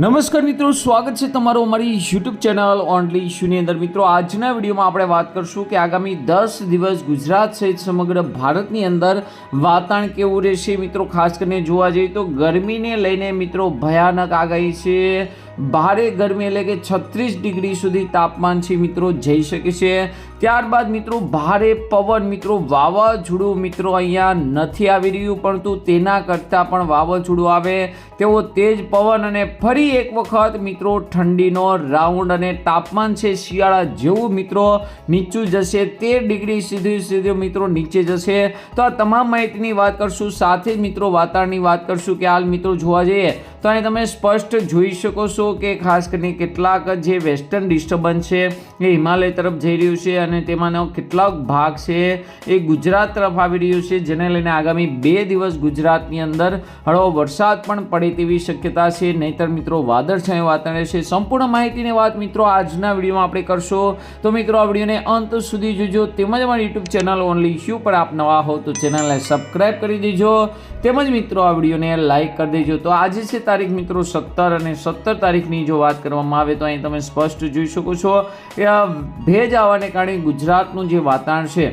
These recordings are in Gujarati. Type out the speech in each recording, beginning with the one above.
નમસ્કાર મિત્રો, સ્વાગત છે તમારું અમારી યુટ્યુબ ચેનલ ઓનલી ઇશ્યુની અંદર. મિત્રો, આજના વિડીયોમાં આપણે વાત કરશું કે આગામી દસ દિવસ ગુજરાત સહિત સમગ્ર ભારતની અંદર વાતાવરણ કેવું રહેશે. મિત્રો, ખાસ કરીને જોવા જઈએ તો ગરમીને લઈને મિત્રો ભયાનક આગાહી છે. ભારે ગરમી એટલે કે છત્રીસ ડિગ્રી સુધી તાપમાન છે મિત્રો, જઈ શકે છે. ત્યારબાદ મિત્રો, ભારે પવન મિત્રો, વાવાઝોડું મિત્રો અહીંયા નથી આવી રહ્યું, પરંતુ તેના કરતાં પણ વાવાઝોડું આવે. તેવો તેજ પવન અને ફરી એક વખત મિત્રો, ઠંડીનો રાઉન્ડ અને તાપમાન છે શિયાળા જેવું મિત્રો, નીચું જશે તેર ડિગ્રી સુધી સુધી મિત્રો નીચે જશે. તો આ તમામ માહિતીની વાત કરશું, સાથે જ મિત્રો વાતાવરણની વાત કરશું કે હાલ મિત્રો જોવા જઈએ તો અહીં તમે સ્પષ્ટ જોઈ શકો છો કે ખાસ કરીને કેટલાક જે વેસ્ટર્ન ડિસ્ટર્બન્સ છે, એ હિમાલય તરફ જઈ રહ્યું છે અને તેમાંનો કેટલાક ભાગ છે એ ગુજરાત તરફ આવી રહ્યું છે, જેને લઈને આગામી બે દિવસ ગુજરાતની અંદર હળવો વરસાદ પણ પડે તેવી શક્યતા છે. નહીતર મિત્રો, વાદળછાયું વાતાવરણ છે સંપૂર્ણ માહિતીની વાત મિત્રો આજના વિડીયોમાં આપણે કરશો. તો મિત્રો, આ વિડીયોને અંત સુધી જોજો. તેમજ અમારી યુટ્યુબ ચેનલ ઓનલી ઇશ્યુ પર આપ નવા હો તો ચેનલને સબસ્ક્રાઈબ કરી દેજો. તેમજ મિત્રો, આ વિડીયોને લાઇક કરી દેજો. તો આજે છે તારીખ મિત્રો સત્તર અને સત્તર તારીખની જો વાત કરવામાં આવે તો અહીં તમે સ્પષ્ટ જોઈ શકો છો કે આ ભેજ આવવાને કારણે ગુજરાતનું જે વાતાવરણ છે,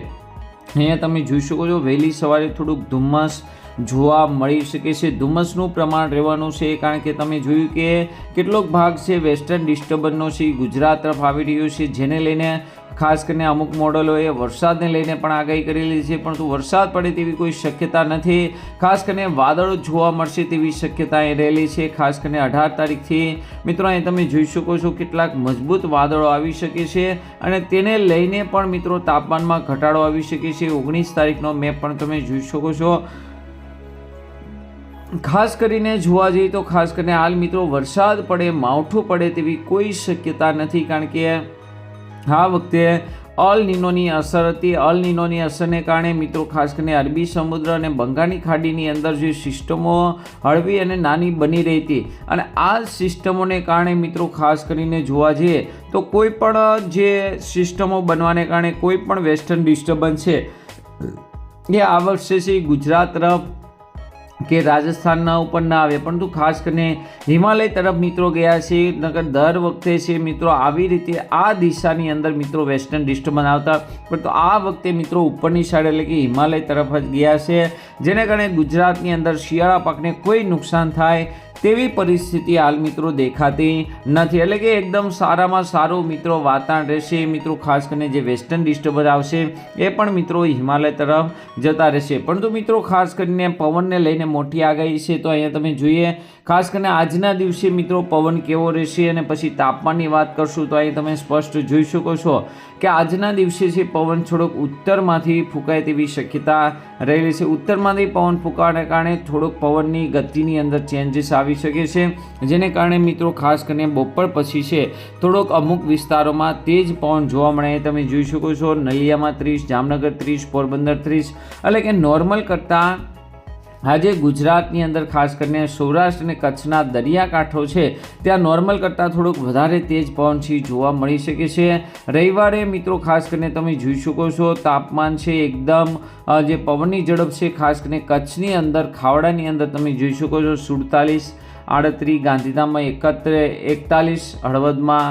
અહીંયા તમે જોઈ શકો છો વહેલી સવારે થોડુંક ધુમ્મસ જોવા મળી શકે છે. ધુમ્મસનું પ્રમાણ રહેવાનું છે, કારણ કે તમે જોયું કે કેટલોક ભાગ છે, વેસ્ટર્ન ડિસ્ટર્બન્સનો છે ગુજરાત તરફ આવી રહ્યો છે, જેને લઈને ખાસ કરીને અમુક મોડલોએ વરસાદને લઈને પણ આગાહી કરેલી છે, પરંતુ વરસાદ પડે તેવી કોઈ શક્યતા નથી. ખાસ કરીને વાદળો જોવા મળશે તેવી શક્યતા એ રહેલી છે. ખાસ કરીને અઢાર તારીખથી મિત્રો, અહીં તમે જોઈ શકો છો કેટલાક મજબૂત વાદળો આવી શકે છે અને તેને લઈને પણ મિત્રો, તાપમાનમાં ઘટાડો આવી શકે છે. ઓગણીસ તારીખનો મેપ પણ તમે જોઈ શકો છો. ખાસ કરીને જોવા જઈએ તો ખાસ કરીને હાલ મિત્રો વરસાદ પડે, માવઠું પડે તેવી કોઈ શક્યતા નથી કારણ કે આ વખતે અલ નિનોની અસર હતી. અલ નિનોની અસરને કારણે મિત્રો ખાસ કરીને અરબી સમુદ્ર અને બંગાળની ખાડીની અંદર જે સિસ્ટમો હળવી અને નાની બની રહી હતી અને આ સિસ્ટમોને કારણે મિત્રો ખાસ કરીને જોવા જઈએ તો કોઈ પણ જે સિસ્ટમો બનવાને કારણે કોઈ પણ વેસ્ટર્ન ડિસ્ટર્બન્સ છે. એ આ વર્ષે છે ગુજરાત તરફ કે રાજસ્થાનના ઉપર ના આવે. પરંતુ ખાસ કરીને હિમાલય તરફ મિત્રો ગયા છે, નગર દર વખતે છે, મિત્રો આવી રીતે આ દિશાની અંદર મિત્રો વેસ્ટર્ન ડિસ્ટર્બન્સ આવતા પરંતુ આ વખતે મિત્રો ઉપરની સાઈડ એટલે કે હિમાલય તરફ જ ગયા છે. જેને કારણે ગુજરાતની અંદર શિયાળા પાકને કોઈ નુકસાન થાય તેવી પરિસ્થિતિ હાલ મિત્રો દેખાતી નથી. એટલે કે એકદમ સારામાં સારું મિત્રો વાતાવરણ રહેશે. મિત્રો ખાસ કરીને જે વેસ્ટર્ન ડિસ્ટર્બર આવશે, એ પણ મિત્રો હિમાલય તરફ જતા રહેશે. પરંતુ મિત્રો ખાસ કરીને પવનને લઈને મોટી આગાહી છે, તો અહીંયા તમે જોઈએ, ખાસ કરીને આજના દિવસે મિત્રો પવન કેવો રહેશે અને પછી તાપમાનની વાત કરશું, તો અહીં તમે સ્પષ્ટ જોઈ શકો છો કે આજના દિવસે છે પવન થોડોક ઉત્તરમાંથી ફૂંકાય તેવી શક્યતા રહેલી છે. ઉત્તરમાંથી પવન ફૂંકાવાને કારણે થોડોક પવનની ગતિની અંદર ચેન્જીસ આવી શકે છે. જેને કારણે મિત્રો ખાસ કરીને બપોર પછી છે, થોડોક અમુક વિસ્તારોમાં તેજ પવન જોવા મળે. તમે જોઈ શકો છો. નલિયામાં ત્રીસ, જામનગર ત્રીસ, પોરબંદર ત્રીસ. એટલે કે નોર્મલ કરતાં આજે ગુજરાતની અંદર ખાસ કરીને સૌરાષ્ટ્ર અને કચ્છના દરિયાકાંઠો છે, ત્યાં નોર્મલ કરતાં થોડુંક વધારે તેજ પવન છે જોવા મળી શકે છે. રવિવારે મિત્રો ખાસ કરીને તમે જોઈ શકો છો, તાપમાન છે એકદમ જે પવનની ઝડપ છે, ખાસ કરીને કચ્છની અંદર, ખાવડાની અંદર તમે જોઈ શકો છો, સુડતાલીસ, આડત્રીસ, ગાંધીધામમાં એકત્ર, એકતાલીસ, હળવદમાં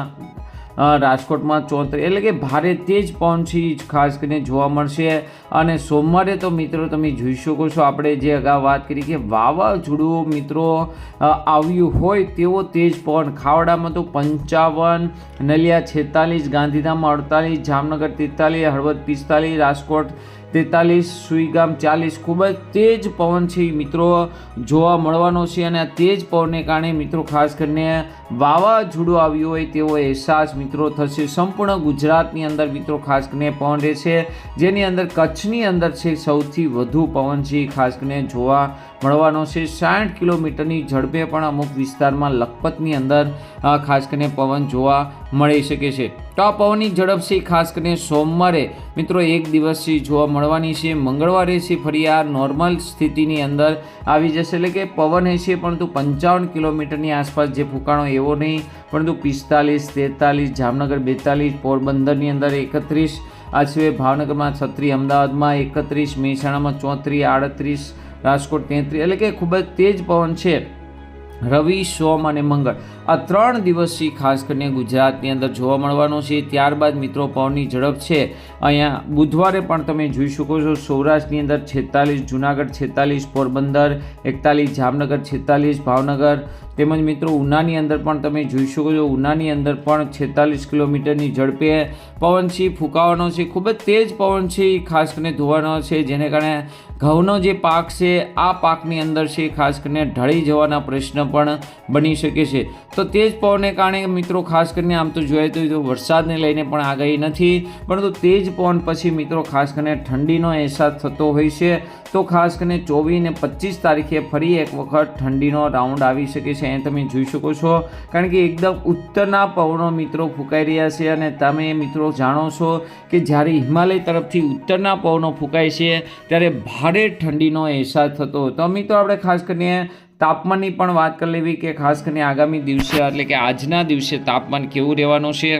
રાજકોટમાં ચોત્રીસ એટલે કે ભારે તેજ પહોંચી ખાસ કરીને જોવા મળશે. અને સોમવારે તો મિત્રો તમે જોઈ શકો છો, આપણે જે અગાઉ વાત કરી કે વાવાઝોડું મિત્રો આવ્યું હોય તેવો તેજ પવન. ખાવડામાં તો પંચાવન, નલિયા છેતાલીસ, ગાંધીધામમાં અડતાલીસ, જામનગર તેતાલીસ, હળવદ પિસ્તાલીસ, રાજકોટ તેતાલીસ, સુઈગામ ચાલીસ ખૂબ જ તેજ પવન છે મિત્રો. જોવા મળવાનો છે અને આ તેજ પવનને કારણે મિત્રો ખાસ કરીને વાવાઝોડું આવ્યું હોય તેવો અહેસાસ મિત્રો થશે. સંપૂર્ણ ગુજરાતની અંદર મિત્રો ખાસ કરીને પવન રહેશે. જેની અંદર કચ્છની અંદર છે સૌથી વધુ પવન છે ખાસ કરીને જોવા મળવાનો છે. સાઠ કિલોમીટરની ઝડપે પણ અમુક વિસ્તારમાં લખપતની અંદર ખાસ કરીને પવન જોવા મળી શકે છે. તો આ પવનની ઝડપ છે, ખાસ કરીને સોમવારે. મિત્રો, એક દિવસથી જોવા મળવાની છે, મંગળવારે છે, ફરી આ નોર્મલ સ્થિતિની અંદર આવી જશે. એટલે કે પવન હશે, પરંતુ પંચાવન કિલોમીટરની આસપાસ જે ફૂંકાણો, એવો નહીં, પરંતુ પિસ્તાલીસ, તેતાલીસ, જામનગર બેતાલીસ, પોરબંદરની અંદર એકત્રીસ આ સિવાય ભાવનગરમાં છત્રીસ અમદાવાદમાં એકત્રીસ, મહેસાણામાં ચોત્રીસ આડત્રીસ, રાજકોટ તેત્રીસ એટલે કે ખૂબ જ તેજ પવન છે. રવિ, સોમ અને મંગળ. આ ત્રણ દિવસથી ખાસ કરીને ગુજરાતની અંદર જોવા મળવાનો છે. ત્યારબાદ મિત્રો, પવનની ઝડપ છે. અહીંયા બુધવારે પણ તમે જોઈ શકો છો, સૌરાષ્ટ્રની અંદર છેતાલીસ, જુનાગઢ છેતાલીસ, પોરબંદર એકતાલીસ, જામનગર છેતાલીસ, ભાવનગર તેમજ મિત્રો, ઉનાની અંદર પણ તમે જોઈ શકો છો. ઉનાની અંદર પણ છેતાલીસ કિલોમીટરની ઝડપે પવન છે, ફૂંકાવાનો છે. ખૂબ જ તેજ પવન છે ખાસ કરીને ધોવાનો છે, જેને કારણે ઘઉંનો જે પાક છે, આ પાકની અંદર છે, ખાસ કરીને ઢળી જવાના પ્રશ્ન પણ બની શકે છે. તો તેજ પવનને કારણે મિત્રો ખાસ કરીને આમ તો જોઈએ તો વરસાદને લઈને પણ આગાહી નથી, પરંતુ તેજ પવન પછી મિત્રો ખાસ કરીને ઠંડીનો અહેસાસ થતો હોય છે. તો ખાસ કરીને ચોવીસ ને પચીસ તારીખે ફરી એક વખત ઠંડીનો રાઉન્ડ આવી શકે છે એ તમે જોઈ શકો છો. કારણ કે એકદમ ઉત્તરના પવનો મિત્રો ફૂંકાઈ રહ્યા છે અને તમે મિત્રો જાણો છો કે જ્યારે હિમાલય તરફથી ઉત્તરના પવનો ફૂંકાય છે, ત્યારે ભારે ઠંડીનો અહેસાસ થતો તો મિત્રો આપણે ખાસ કરીને તાપમાનની પણ વાત કરી લેવી કે ખાસ કરીને આગામી દિવસે, એટલે કે આજના દિવસે તાપમાન કેવું રહેવાનું છે?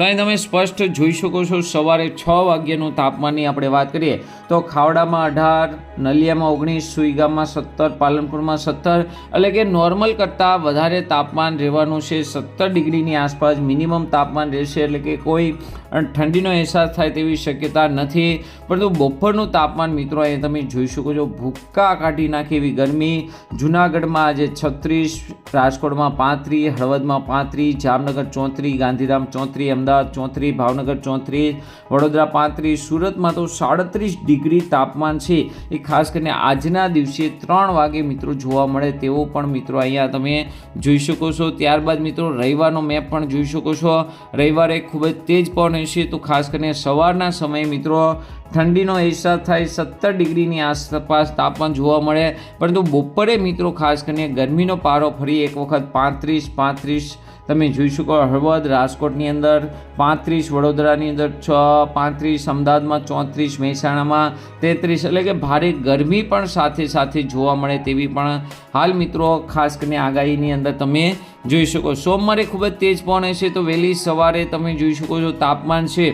તો અહીં તમે સ્પષ્ટ જોઈ શકો છો, સવારે છ વાગ્યાનું તાપમાનની આપણે વાત કરીએ તો ખાવડામાં અઢાર, નલિયામાં ઓગણીસ, સુઈગામમાં સત્તર, પાલનપુરમાં સત્તર, એટલે કે નોર્મલ કરતાં વધારે તાપમાન રહેવાનું છે, સત્તર ડિગ્રીની આસપાસ મિનિમમ તાપમાન રહેશે, એટલે કે કોઈ ઠંડીનો અહેસાસ થાય તેવી શક્યતા નથી. પરંતુ બપોરનું તાપમાન મિત્રો અહીં તમે જોઈ શકો છો, ભૂક્કા કાઢી નાખે એવી ગરમી. જુનાગઢમાં આજે છત્રીસ, રાજકોટમાં પાંત્રીસ, હળવદમાં પાંત્રીસ, જામનગર ચોત્રીસ, ગાંધીધામ ચોત્રીસ, અમદાવાદ ચોત્રીસ ભાવનગર ચોત્રીસ વડોદરા પાંત્રીસ, સુરતમાં તો સાડત્રીસ ડિગ્રી તાપમાન છે. એ ખાસ કરીને આજના દિવસે ત્રણ વાગે મિત્રો જોવા મળે તેવો પણ મિત્રો અહીંયા તમે જોઈ શકો છો. ત્યારબાદ મિત્રો રવિવારનો મેપ પણ જોઈ શકો છો. રવિવારે ખૂબ જ તેજ પવન હશે. તો ખાસ કરીને સવારના સમયે મિત્રો ઠંડીનો અહેસાસ થાય, સત્તર ડિગ્રીની આસપાસ તાપમાન જોવા મળે. પરંતુ બપોરે મિત્રો, ખાસ કરીને ગરમીનો પારો ફરી એક વખત પાંત્રીસ પાંત્રીસ. તમે જોઈ શકો હળવદ રાજકોટની અંદર પાંત્રીસ, વડોદરાની અંદર છ, પાંત્રીસ, અમદાવાદમાં ચોત્રીસ, મહેસાણામાં તેત્રીસ. એટલે કે ભારે ગરમી પણ સાથે સાથે જોવા મળે તેવી પણ હાલ મિત્રો, ખાસ કરીને આગાહીની અંદર તમે જોઈ શકો. સોમવારે ખૂબ જ તેજ પવન હશે, તો વહેલી સવારે તમે જોઈ શકો છો તાપમાન છે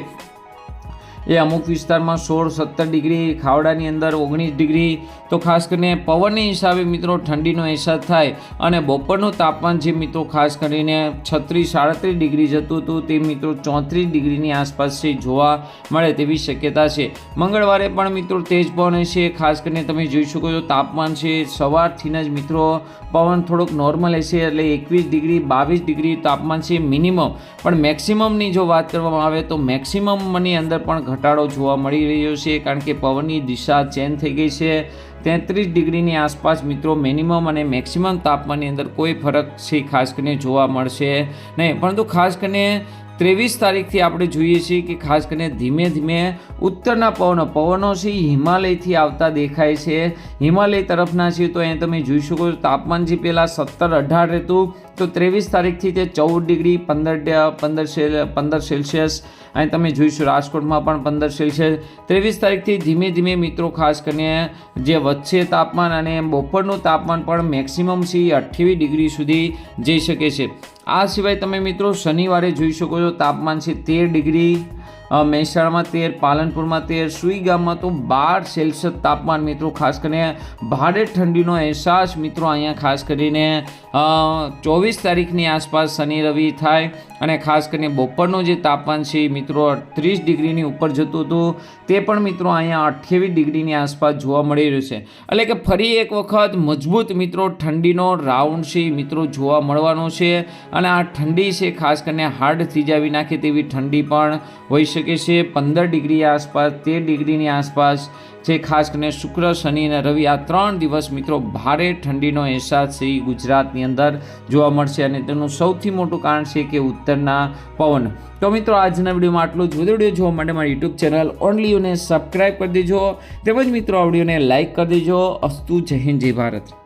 એ અમુક વિસ્તારમાં સોળ સત્તર ડિગ્રી, ખાવડાની અંદર ઓગણીસ ડિગ્રી. તો ખાસ કરીને પવનની હિસાબે મિત્રો ઠંડીનો અહેસાસ થાય અને બપોરનું તાપમાન જે મિત્રો ખાસ કરીને છત્રીસ, સાડત્રીસ ડિગ્રી જતું હતું, તે મિત્રો ચોત્રીસ ડિગ્રીની આસપાસ છે જોવા મળે તેવી શક્યતા છે. મંગળવારે પણ મિત્રો તેજ પવન હશે. ખાસ કરીને તમે જોઈ શકો છો તાપમાન છે. સવારથી જ મિત્રો પવન થોડોક નોર્મલ હશે એટલે એકવીસ ડિગ્રી, બાવીસ ડિગ્રી તાપમાન છે મિનિમમ. પણ મેક્સિમમની જો વાત કરવામાં આવે તો મેક્સિમમની અંદર પણ ઘટાડો જોવા મળી રહ્યો છે કારણ કે પવનની દિશા ચેન્જ થઈ ગઈ છે. તેત્રીસ ડિગ્રીની આસપાસ મિત્રો મિનિમમ અને મેક્સિમમ તાપમાનની અંદર કોઈ ફરક છે, ખાસ કરીને જોવા મળશે નહીં. પરંતુ ખાસ કરીને ત્રેવીસ તારીખથી આપણે જોઈએ છીએ કે ખાસ કરીને ધીમે ધીમે ઉત્તરના પવનો પવનો છે હિમાલયથી આવતા દેખાય છે. હિમાલય તરફના છે તો અહીં તમે જોઈ શકો છો તાપમાન જે પહેલાં સત્તર અઢાર રહેતું, તો ત્રેવીસ તારીખથી તે ચૌદ ડિગ્રી પંદર પંદર સેલ, પંદર સેલ્સિયસ. અહીં તમે જોઈશું રાજકોટમાં પણ પંદર સેલ્સિયસ. ત્રેવીસ તારીખથી ધીમે ધીમે મિત્રો ખાસ કરીને જે વધશે તાપમાન અને બપોરનું તાપમાન પણ મેક્સિમમ એ અઠ્યાવીસ ડિગ્રી સુધી જઈ શકે છે. આ સિવાય તમે મિત્રો શનિવારે જોઈ શકો છો તાપમાન છે તેર ડિગ્રી મહેસાણામાં તેર, પાલનપુરમાં તેર સુઈ ગામમાં તો બાર સેલ્સિયસ તાપમાન મિત્રો, ખાસ કરીને ભારે ઠંડીનો અહેસાસ મિત્રો અહીંયા ખાસ કરીને ચોવીસ તારીખની આસપાસ શનિ રવિ થાય અને ખાસ કરીને બપોરનું જે તાપમાન છે મિત્રો ત્રીસ ડિગ્રીની ઉપર જતું હતું. તે પણ મિત્રો અહીંયા અઠ્યાવીસ ડિગ્રીની આસપાસ જોવા મળી રહ્યું છે. એટલે કે ફરી એક વખત મજબૂત મિત્રો ઠંડીનો રાઉન્ડ છે મિત્રો જોવા મળવાનો છે. અને આ ઠંડી છે ખાસ કરીને હાર્ડ થીજાવી નાખે તેવી ઠંડી પણ હોઈ શકે છે. પંદર ડિગ્રી આસપાસ, તેર ડિગ્રીની આસપાસ જે ખાસ કરીને શુક્ર, શનિ અને રવિ આ ત્રણ દિવસ મિત્રો ભારે ઠંડીનો અહેસાસ છે ગુજરાતની અંદર જોવા મળશે અને તેનું સૌથી મોટું કારણ છે કે ઉત્તરના પવન. તો મિત્રો આજના વિડીયોમાં આટલું જ. વધુ વીડિયો જોવા માટે મારી યુટ્યુબ ચેનલ ઓનલી યુને સબસ્ક્રાઈબ કરી દેજો. તેમજ મિત્રો આ વિડીયોને લાઇક કરી દેજો. અસ્તુ જય હિન્દ, જય ભારત.